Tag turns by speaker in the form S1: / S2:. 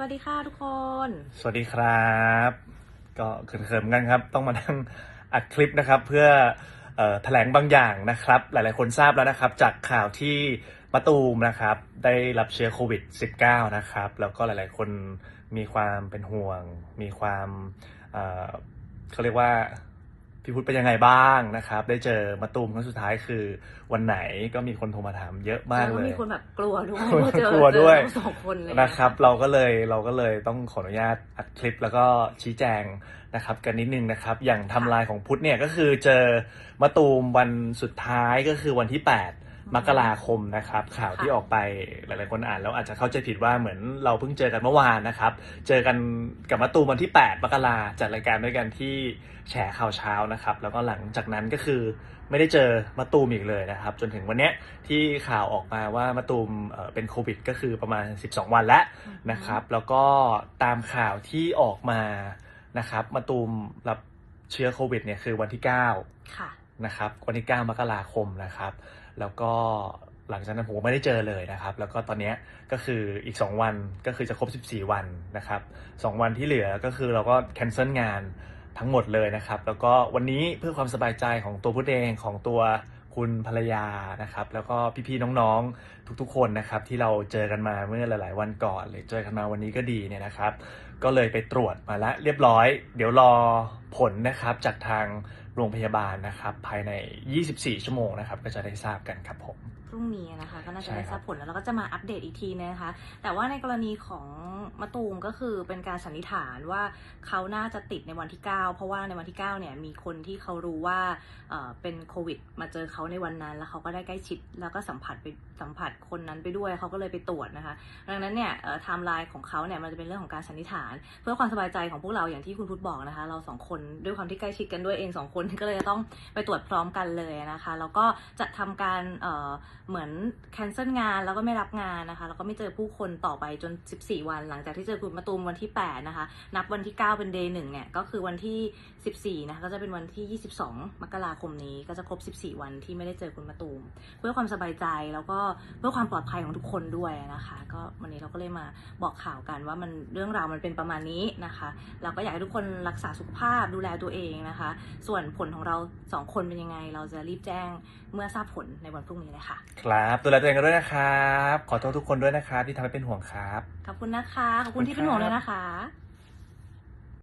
S1: สวัสดีค่ะทุกคน
S2: สวัสดีครับ ก็เขินๆกันครับ ต้องมานั่งอัดคลิปนะครับ เพื่อออแถลงบางอย่างนะครับ หลายๆคนทราบแล้วนะครับ จากข่าวที่มะตูมนะครับ ได้รับเชื้อโควิด -19 นะครับ แล้วก็หลายๆคนมีความเป็นห่วง มีความเเขาเรียกว่า พี่พุทธเป็นยังไงบ้างนะครับ ได้เจอมะตูมครั้งสุดท้ายคือวันไหนก็มีคนโทรมาถามเยอะมาก
S1: แล้ว
S2: เล
S1: ก็
S2: ย
S1: มีคนแบบกลัวด้วย
S2: กลัว
S1: ว่าเจอก
S2: ลัวด้วย
S1: เจอเราสองคนเลย
S2: นะครับ เราก็เลยเราก็เลยต้องขออนุญาตอัดคลิปแล้วก็ชี้แจงนะครับ กันนิดนึงนะครับ อย่างไทำลายของพุทธเนี่ยก็คือเจอมะตูมวันสุดท้ายก็คือวันที่ 8 มกราคมนะครับ ข่าวที่ออกไปหลายๆคนอ่านแล้วอาจจะเข้าใจผิดว่าเหมือนเราเพิ่งเจอกันเมื่อวานนะครับ เจอกันกับมะตูมวันที่ 8 มกราจัดรายการด้วยกันที่แฉข่าวเช้านะครับ แล้วก็หลังจากนั้นก็คือไม่ได้เจอมะตูมอีกเลยนะครับ จนถึงวันเนี้ยที่ข่าวออกมาว่ามะตูมเอ่อเป็นโควิด ก็คือประมาณ 12 วันแล้วนะครับ แล้วก็ตามข่าวที่ออกมานะครับมาตูมรับเชื้อโควิดเนี่ยคือวันที่
S1: ค่ะ
S2: 9 นะครับวันที่9มกราคมนะครับ แล้วก็หลังจากนั้นผมก็ไม่ได้เจอเลยนะครับ แล้วก็ตอนนี้ก็คืออีก 2 วันก็คือจะครบ 14 วันนะครับสองวันที่เหลือก็คือเราก็แคนเซิลงานทั้งหมดเลยนะครับ แล้วก็วันนี้เพื่อความสบายใจของตัวพุทธเองของตัว คุณภรรยานะครับ แล้วก็พี่ๆน้องๆทุกๆ คนนะครับ ที่เราเจอกันมาเมื่อหลาย ๆ วันก่อน หรือเจอกันมาวันนี้ก็ดีเนี่ยนะครับ ก็เลยไปตรวจมาแล้วเรียบร้อย เดี๋ยวรอผลนะครับจากทางโรงพยาบาลนะครับ ภายใน 24 ชั่วโมงนะครับ ก็จะได้ทราบกันครับผม
S1: พรุ่งนี้นะคะ ก็น่าจะ
S2: ใช่
S1: ได้
S2: ค
S1: ท
S2: รับ
S1: ราบผลแล้วเราก็จะมาอัปเดตอีกทีนะคะ แต่ว่าในกรณีของ มะตูมก็คือเป็นการสันนิษฐานว่าเขาน่าจะติดในวันที่ 9 เพราะว่าในวันที่ 9 เนี่ยมีคนที่เขารู้ว่าเอ่อเป็นโควิด มาเจอเขาในวันนั้น แล้วเขาก็ได้ใกล้ชิดแล้วก็สัมผัสไปสัมผัสคนนั้นไปด้วยเขาก็เลยไปตรวจนะคะ ดังนั้นเนี่ยไทม์ไลน์ของเขาเนี่ยมันจะเป็นเรื่องของการสันนิษฐาน เพื่อความสบายใจของพวกเราอย่างที่คุณพุทธบอกนะคะ เราสองคนด้วยความที่ใกล้ชิดกันด้วยเองสองคนก็เลยจะต้องไปตรวจพร้อมกันเลยนะคะแล้วก็จะทำการเอ่อเหมือน cancel งานแล้วก็ไม่รับงานนะคะแล้วก็ไม่เจอผู้คนต่อไปจน 14 วันหลังจากที่เจอคุณมาตูมวันที่ 8 นะคะ นับวันที่ 9 เป็น day หนึ่งเนี่ย ก็คือวันที่ 14 นะคะ ก็จะเป็นวันที่ 22 มกราคมนี้ ก็จะครบ 14 วันที่ไม่ได้เจอคุณมาตูม เพื่อความสบายใจแล้วก็เพื่อความปลอดภัยของทุกคนด้วยนะคะ ก็วันนี้เราก็เลยมาบอกข่าวกันว่ามันเรื่องราวมันเป็นประมาณนี้นะคะ เราก็อยากให้ทุกคนรักษาสุขภาพดูแลตัวเองนะคะ ส่วนผลของเราสองคนเป็นยังไง เราจะรีบแจ้งเมื่อทราบผลในวันพรุ่งนี้เลยค่ะ
S2: ครับ ดูแลตัวเองกันด้วยนะครับ ขอโทษทุกคนด้วยนะครับที่ทำให้เป็นห่วงครับ
S1: ขอบคุณนะคะขอบคุณที่เป็นห่วงเลยนะคะ